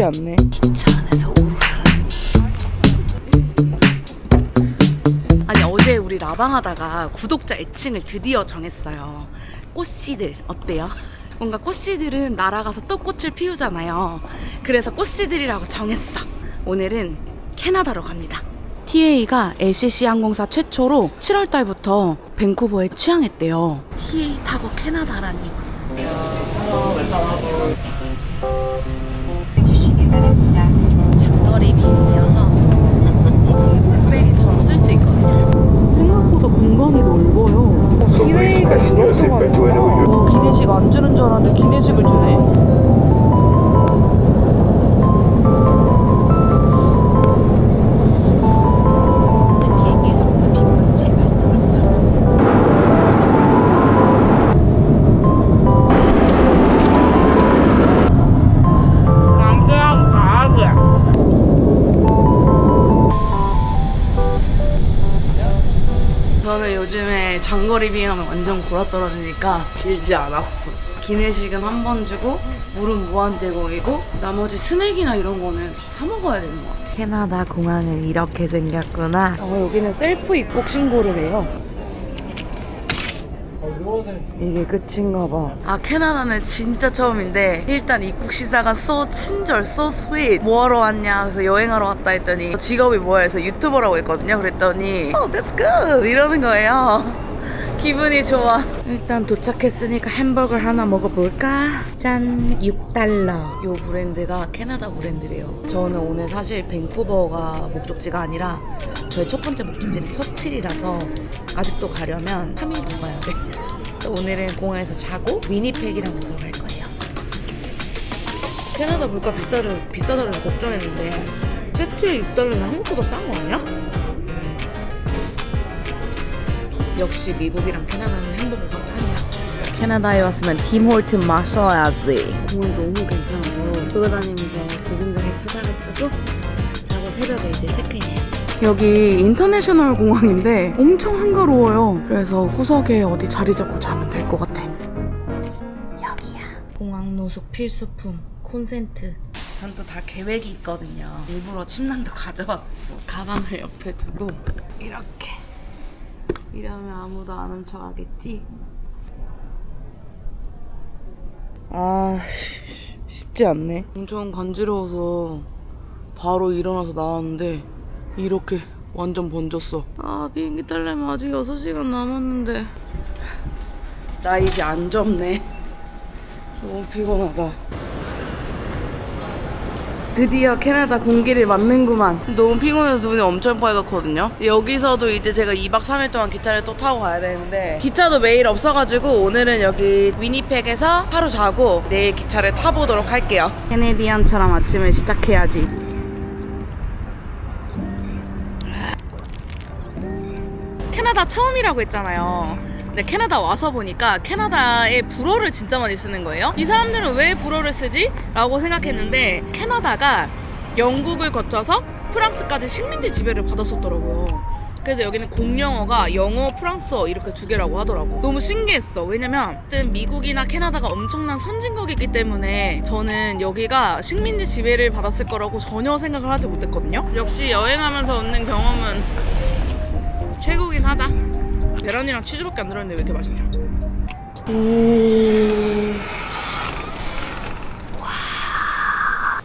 쉽지 않네. 기차 안에서 오르라니. 아니 어제 우리 라방하다가 구독자 애칭을 드디어 정했어요. 꽃씨들 어때요? 뭔가 꽃씨들은 날아가서 또 꽃을 피우잖아요. 그래서 꽃씨들이라고 정했어. 오늘은 캐나다로 갑니다. TA가 LCC 항공사 최초로 7월 달부터 밴쿠버에 취항했대요. TA 타고 캐나다라니. 장거리 비행이어서 목베개처럼 쓸 수 있거든요. 생각보다 공간이 넓어요. 이렇게 많구나. 와, 기내식 안 주는 줄 알았는데 기내식을 주네. 장거리 비행하면 완전 골아 떨어지니까 길지 않았어. 기내식은 한 번 주고 물은 무한 제공이고 나머지 스낵이나 이런 거는 다 사 먹어야 되는 것 같아. 캐나다 공항은 이렇게 생겼구나. 어, 여기는 셀프 입국 신고를 해요. 이게 끝인가 봐. 아, 캐나다는 진짜 처음인데, 일단 입국 시사가 so 친절, so sweet. 뭐하러 왔냐? 그래서 여행하러 왔다 했더니, 직업이 뭐야? 해서 유튜버라고 했거든요. 그랬더니, oh, that's good! 이러는 거예요. 기분이 좋아. 일단 도착했으니까 햄버거 하나 먹어볼까? 짠, 6달러. 요 브랜드가 캐나다 브랜드래요. 저는 오늘 사실 밴쿠버가 목적지가 아니라 저의 첫 번째 목적지는 처칠이라서 아직도 가려면 3일 더 가야 돼. 오늘은 공항에서 자고 위니펙이랑 곳으로 갈 거예요. 캐나다 물가 비싸다, 비싸다고 걱정했는데 세트에 6달러면 한국보다 싼 거 아니야? 역시 미국이랑 캐나다는 햄버거가 짱이야. 캐나다에 왔으면 팀홀튼 마셔야지. 공원 너무 괜찮아서 돌아다니면서 보금자리 찾아를 쓰고 자고 새벽에 이제 체크인해야지. 여기 인터내셔널 공항인데 엄청 한가로워요. 그래서 구석에 어디 자리 잡고 자면 될 것 같아. 여기야. 공항 노숙 필수품 콘센트. 전 또 다 계획이 있거든요. 일부러 침낭도 가져왔어. 가방을 옆에 두고 이렇게. 이러면 아무도 안 훔쳐가겠지? 아, 씨, 쉽지 않네. 엄청 간지러워서 바로 일어나서 나왔는데 이렇게 완전 번졌어. 아, 비행기 타려면 아직 6시간 남았는데 나 이제 안 접네. 너무 피곤하다. 드디어 캐나다 공기를 맞는구만. 너무 피곤해서 눈이 엄청 빨갛거든요. 여기서도 이제 제가 2박 3일 동안 기차를 또 타고 가야 되는데 기차도 매일 없어가지고 오늘은 여기 위니펙에서 하루 자고 내일 기차를 타보도록 할게요. 캐네디언처럼 아침을 시작해야지. 캐나다 처음이라고 했잖아요. 근데 캐나다 와서 보니까 캐나다에 불어를 진짜 많이 쓰는 거예요. 이 사람들은 왜 불어를 쓰지? 라고 생각했는데 캐나다가 영국을 거쳐서 프랑스까지 식민지 지배를 받았었더라고요. 그래서 여기는 공영어가 영어, 프랑스어 이렇게 두 개라고 하더라고. 너무 신기했어. 왜냐면 미국이나 캐나다가 엄청난 선진국이기 때문에 저는 여기가 식민지 지배를 받았을 거라고 전혀 생각을 하지 못했거든요. 역시 여행하면서 얻는 경험은 최고긴 하다. 계란이랑 치즈밖에 안 들어있는데 왜 이렇게 맛있냐? 와.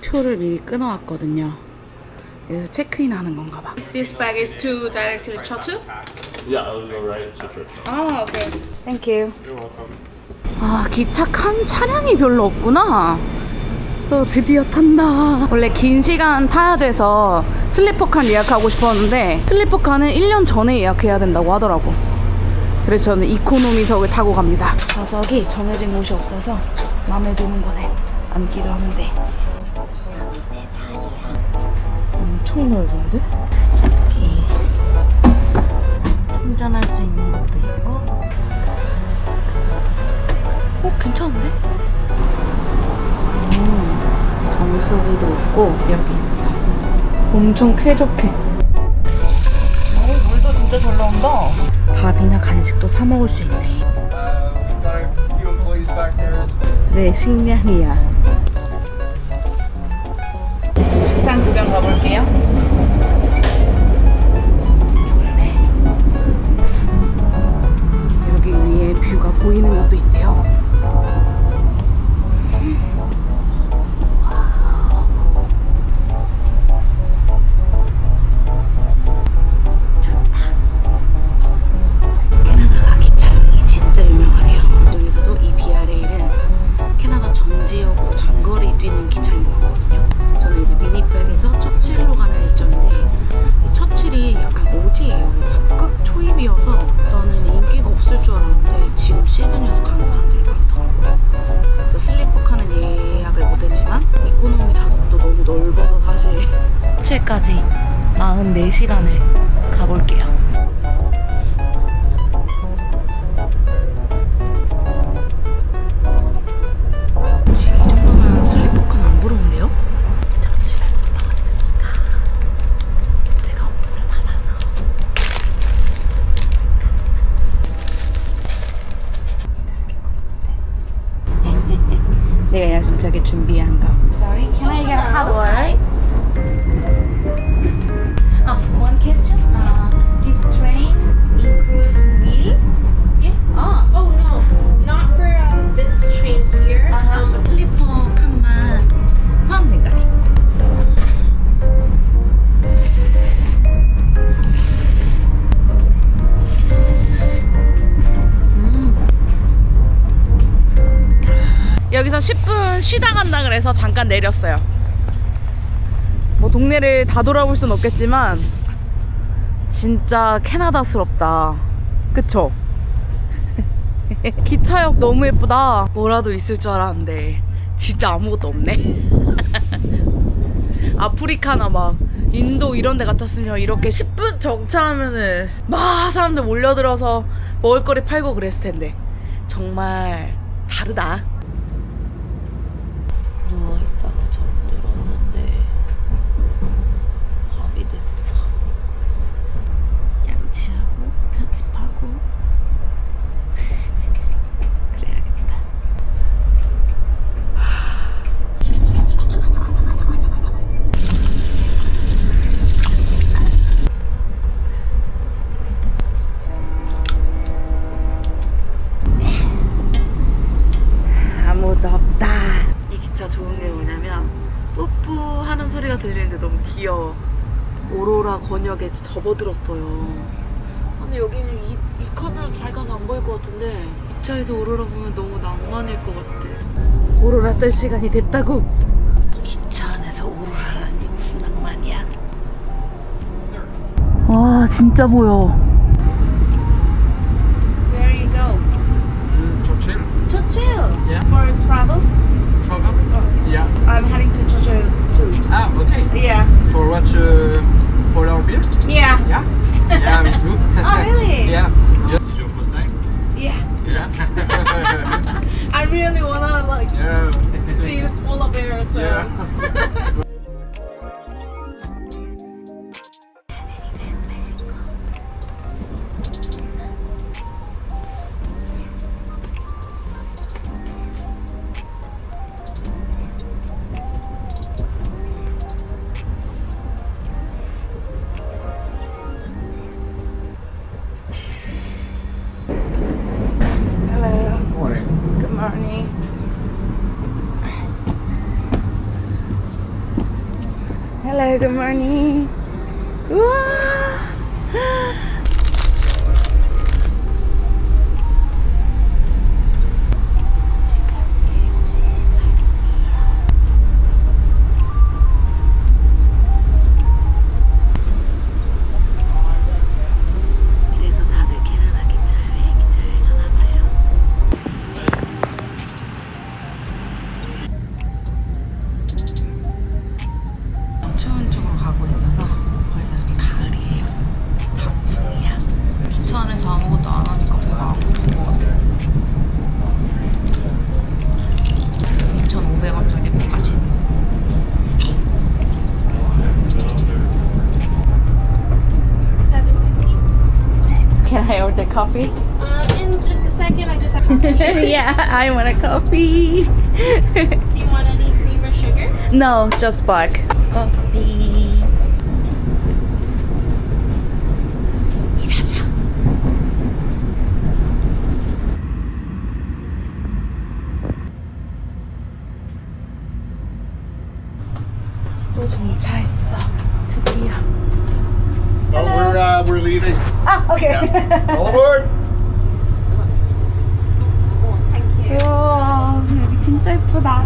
표를 미리 끊어왔거든요. 그래서 체크인 하는 건가 봐. This bag is to directly Churchill? Yeah, I'll go right to Churchill. 아, 오케이. Thank you. You're welcome. 아, 기차 칸 차량이 별로 없구나. 어, 드디어 탄다. 원래 긴 시간 타야 돼서 슬리퍼 칸 예약하고 싶었는데 슬리퍼 칸은 1년 전에 예약해야 된다고 하더라고. 그래서 저는 이코노미석을 타고 갑니다. 좌석이 정해진 곳이 없어서 마음에 드는 곳에 앉기로 하면 돼. 엄청 넓은데? 여기 충전할 수 있는 것도 있고 어, 괜찮은데? 음, 정수기도 있고 여기 있어. 엄청 쾌적해. 어, 물도 진짜 잘 나온다. 밥이나 간식도 사 먹을 수 있네. 네, 식량이야. 가볼게요. 여기 위에 뷰가 보이는 것도 있대 10분 쉬다 간다 그래서 잠깐 내렸어요. 뭐 동네를 다 돌아볼 순 없겠지만 진짜 캐나다스럽다. 그쵸? 기차역 너무 예쁘다. 뭐라도 있을 줄 알았는데 진짜 아무것도 없네. 아프리카나 막 인도 이런 데 같았으면 이렇게 10분 정차하면은 막 사람들 몰려들어서 먹을거리 팔고 그랬을 텐데 정말 다르다. 누워있다가 잠들었는데 밤이 됐어. 양치하고 편집하고 그래야겠다. 아무도 없다. 이 기차 좋은 게 뭐냐면 뿌뿌 하는 소리가 들리는데 너무 귀여워. 오로라 권역에 접어들었어요. 근데 여기는 이, 이 칸은 밝아서 안 보일 것 같은데 기차에서 오로라 보면 너무 낭만일 것 같아. 오로라 뜰 시간이 됐다고. 기차 안에서 오로라라니 무슨 낭만이야. 와 진짜 보여. Where you go? Churchill Churchill. Yeah. For travel? travel? Yeah. I'm heading to Churchill too. Ah, okay. Yeah. For what? Uh, polar beer? Yeah. Yeah. Yeah, me too. Oh, really? yeah. Just your first time? Yeah. Yeah. I really wanna like yeah. see the polar bear. So. Yeah. Good morning. Coffee. Do you want any cream or sugar? No, just black. Coffee. 또 정차했어. 드디어. Oh, we're uh, we're leaving. Ah, okay. Yeah. All aboard. 진짜 예쁘다.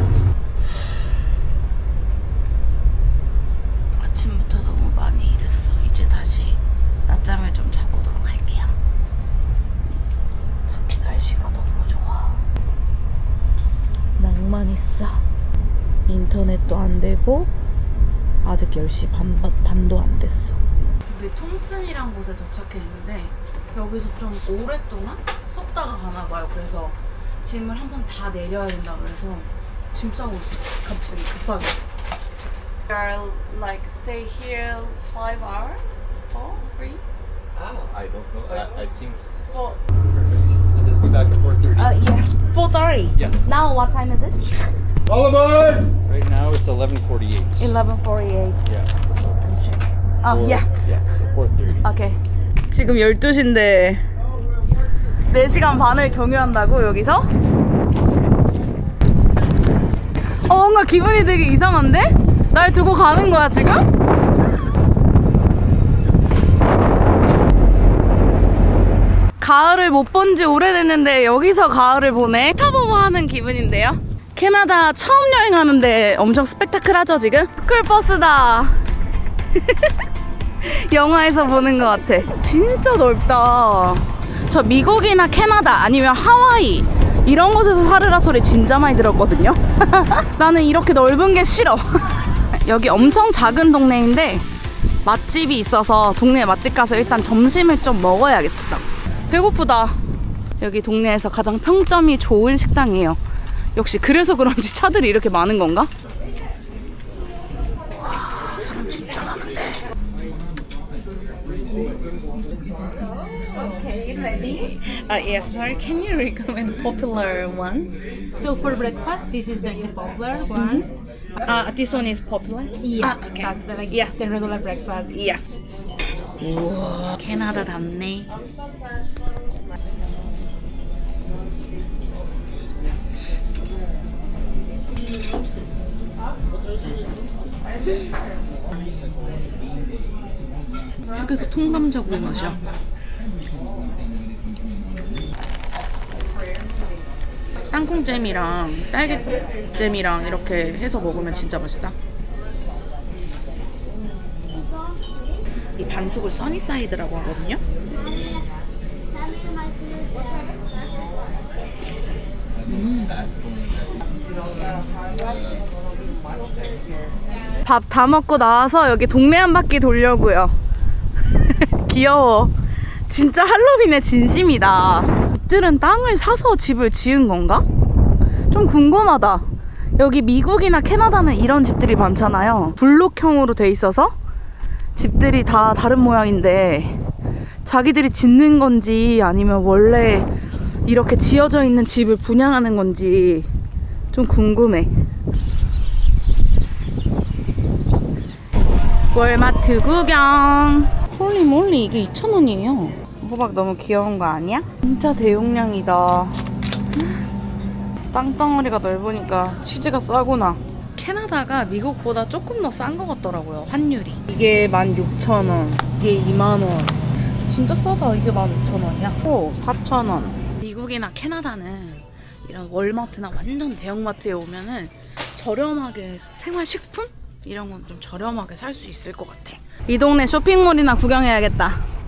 아침부터 너무 많이 일했어. 이제 다시 낮잠을 좀 자보도록 할게요. 밖에 날씨가 너무 좋아. 낭만 있어. 인터넷도 안 되고 아직 10시 반, 반도 안 됐어. 우리 톰슨이란 곳에 도착했는데 여기서 좀 오랫동안 섰다가 가나 봐요. 그래서 짐을 한 번 다 내려야 된다 그래서 짐 싸고 있어. 갑자기 급하게. We are like stay here five hours, four, three, I don't know. I, I think s- four. perfect. Let's be back at 4:30. Uh, yeah, four thirty. Yes. Now what time is it? All aboard. right now it's 11:48. Eleven forty-eight. Yeah. Oh Or- yeah. Yeah. So 4:30. 오케이. 지금 12시인데 4시간 반을 경유한다고 여기서? 어, 뭔가 기분이 되게 이상한데? 날 두고 가는 거야 지금? 가을을 못 본 지 오래됐는데 여기서 가을을 보네 타보고 하는 기분인데요 캐나다 처음 여행하는데 엄청 스펙타클하죠 지금? 스쿨버스다 영화에서 보는 것 같아. 진짜 넓다. 저 미국이나 캐나다 아니면 하와이 이런 곳에서 살으라 소리 진짜 많이 들었거든요. 나는 이렇게 넓은 게 싫어. 여기 엄청 작은 동네인데 맛집이 있어서 동네 맛집 가서 일단 점심을 좀 먹어야겠어. 배고프다. 여기 동네에서 가장 평점이 좋은 식당이에요. 역시 그래서 그런지 차들이 이렇게 많은 건가? Uh, yes, sorry. Can you recommend popular one? So for breakfast, this is like the popular one. Uh, this one is popular. Yeah, Ah, okay. that's the, like Yeah. the regular breakfast. Yeah. 우와, 캐나다답네. 휴게소 통감자구이 맛이야. 땅콩잼이랑 딸기잼이랑 이렇게 해서 먹으면 진짜 맛있다. 이 반숙을 써니사이드라고 하거든요. 밥다 먹고 나와서 여기 동네 한 바퀴 돌려고요. 귀여워. 진짜 할로윈의 진심이다. 집들은 땅을 사서 집을 지은 건가? 좀 궁금하다. 여기 미국이나 캐나다는 이런 집들이 많잖아요. 블록형으로 돼 있어서 집들이 다 다른 모양인데 자기들이 짓는 건지 아니면 원래 이렇게 지어져 있는 집을 분양하는 건지 좀 궁금해. 월마트 구경. 홀리 몰리 이게 2,000원이에요. 호박 너무 귀여운 거 아니야? 진짜 대용량이다. 땅덩어리가 넓으니까 치즈가 싸구나. 캐나다가 미국보다 조금 더 싼 것 같더라고요, 환율이. 이게 16,000원, 이게 2만원. 진짜 싸다. 이게 16,000원이야. 오, 4,000원. 미국이나 캐나다는 이런 월마트나 완전 대형마트에 오면은 저렴하게 생활식품? 이런 건 좀 저렴하게 살 수 있을 것 같아. 이 동네 쇼핑몰이나 구경해야겠다.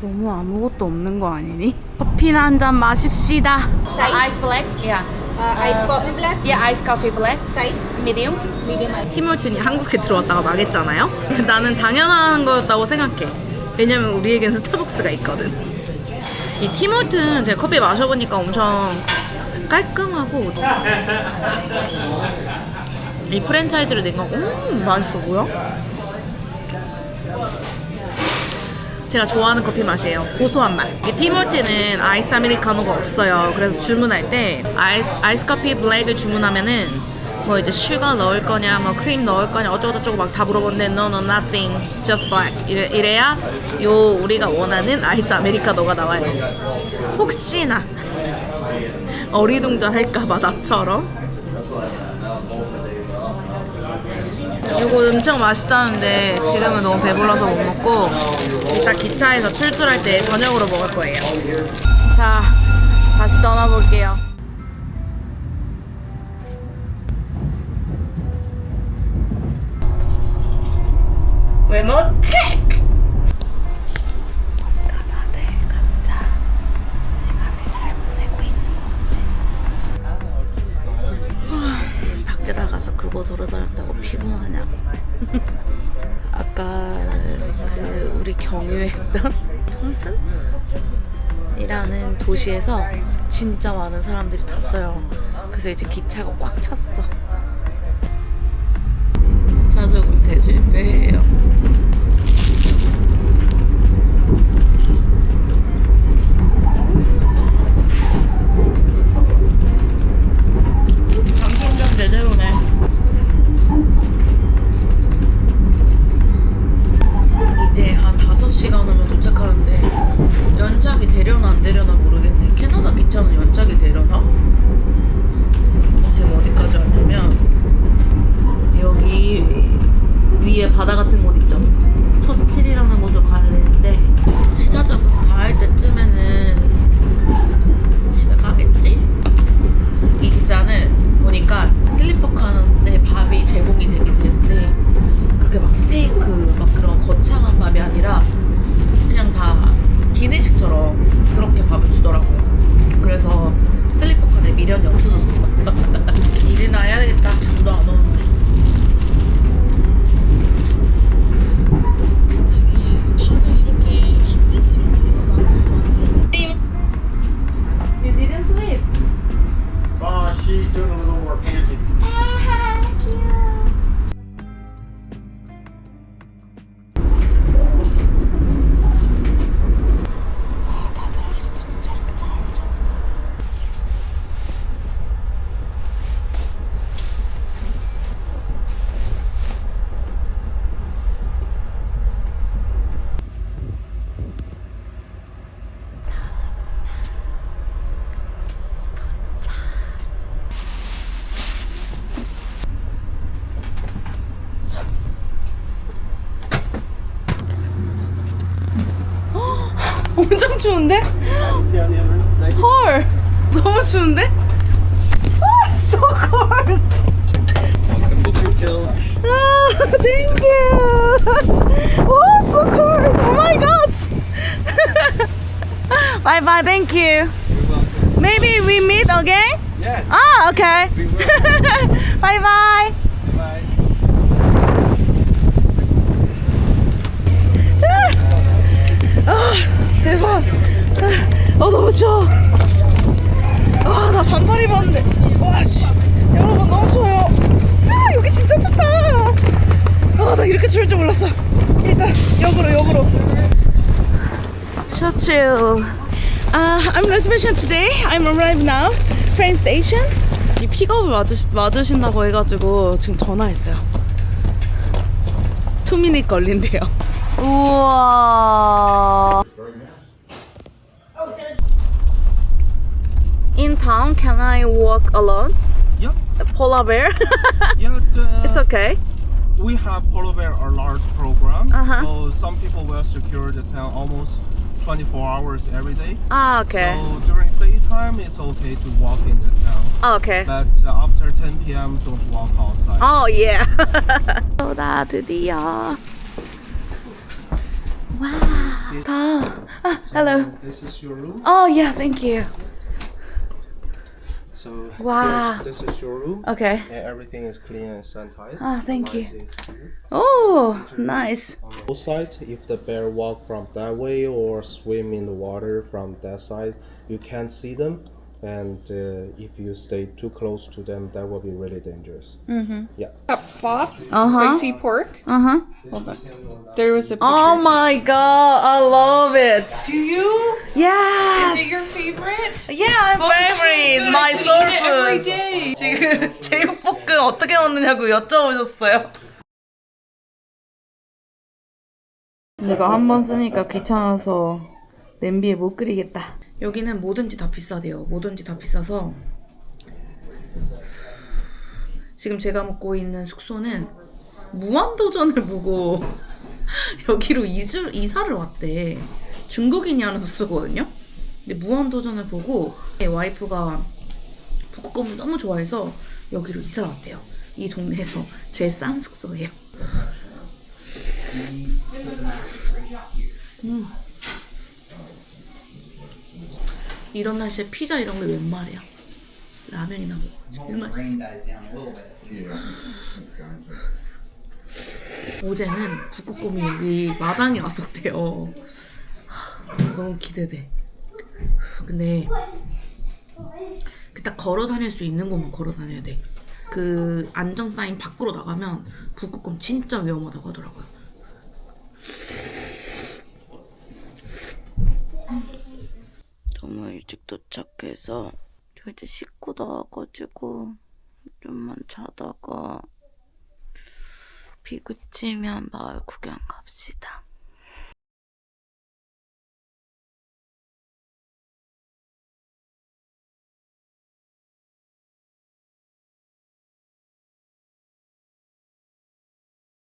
너무 아무것도 없는 거 아니니? 커피나 한 잔 마십시다. 아이스 블랙? Yeah. Uh, ice coffee black Yeah, ice coffee black. size, medium. medium ice. 티몰튼이 한국에 들어왔다가 망했잖아요. 나는 당연한 거였다고 생각해. 왜냐면 우리에겐 스타벅스가 있거든. 이 티몰튼 제가 커피 마셔보니까 엄청 깔끔하고 이 프랜차이즈를 낸 거고 음 맛있어 뭐야? 제가 좋아하는 커피 맛이에요. 고소한 맛. 이 티몰트는 아이스 아메리카노가 없어요. 그래서 주문할 때 아이스, 아이스 커피 블랙을 주문하면은 뭐 이제 슈가 넣을 거냐, 뭐 크림 넣을 거냐, 어쩌고저쩌고 막 다 물어보는데 no, no, nothing, just black. 이래, 이래야 요 우리가 원하는 아이스 아메리카노가 나와요. 혹시나 어리둥절할까봐 나처럼 요 이거 엄청 맛있다는데 지금은 너무 배불러서 못 먹고 이따 기차에서 출출할 때 저녁으로 먹을 거예요. 자, 다시 떠나볼게요. 외모 체 도시에서 진짜 많은 사람들이 탔어요. 그래서 이제 기차가 꽉 찼어. 주차 조금 대실패해요. 추운데? 헐 너무 추운데? 아, so cold. 아, thank you. Oh, so cold. Oh my god. bye bye. Thank you. Maybe we meet again. Yes. Ah, okay. bye bye. 대박. 어, 너무 추워. 아, 나 반팔 입었는데. 와, 씨. 여러분, 너무 추워요. 아, 여기 진짜 춥다. 아, 나 이렇게 추울 줄 몰랐어. 일단, 역으로, 역으로. 셔츠. Uh, I'm reservation today. I'm arrived now. Train station. 이 픽업을 와주시, 와주신다고 해가지고 지금 전화했어요. 2미닛 걸린대요. 우와. town, can I walk alone? Yeah, A polar bear? yeah. The, it's okay. We have polar bear alert program. Uh-huh. So some people will secure the town almost 24 hours every day. 아, okay. So during daytime, it's okay to walk in the town. 아, okay. But uh, after 10 p.m., don't walk outside. Oh, yeah. 나 드디어. 와. 다. 아, hello. This is your room. Oh, yeah, thank you. So Wow. yes, this is your room. Okay. And everything is clean and sanitized. Ah, thank you. Light is here. Oh, nice. On both sides, if the bear walk from that way or swim in the water from that side, you can't see them And uh, if you stay too close to them, that will be really dangerous. Mm-hmm. Yeah. Bop, Uh-huh. spicy pork. Uh huh. There was a picture. Oh my god, I love it. Do you? Yes. Is it your favorite? Yeah, I'm favorite. good. My I could soul eat it every food. day. 지금 제육볶음 어떻게 먹느냐고 여쭤보셨어요. 이거 한 번 쓰니까 귀찮아서 냄비에 못 끓이겠다. 여기는 뭐든지 다 비싸대요. 뭐든지 다 비싸서 지금 제가 묵고 있는 숙소는 무한도전을 보고 여기로 이주, 이사를 왔대. 중국인이 하는 숙소거든요. 근데 무한도전을 보고 와이프가 북극곰을 너무 좋아해서 여기로 이사를 왔대요. 이 동네에서 제일 싼 숙소예요. 음. 이런 날씨에 피자 이런 게 웬 말이야. 라면이나 먹어. 제일 맛있어. 어제는 북극곰이 여기 마당에 왔었대요. 그래서 너무 기대돼. 근데 그딱 걸어 다닐 수 있는 곳만 걸어 다녀야 돼. 그 안전 사인 밖으로 나가면 북극곰 진짜 위험하다고 하더라고요. 너무 일찍 도착해서 저 이제 씻고 나와가지고 좀만 자다가 비 그치면 마을 구경 갑시다.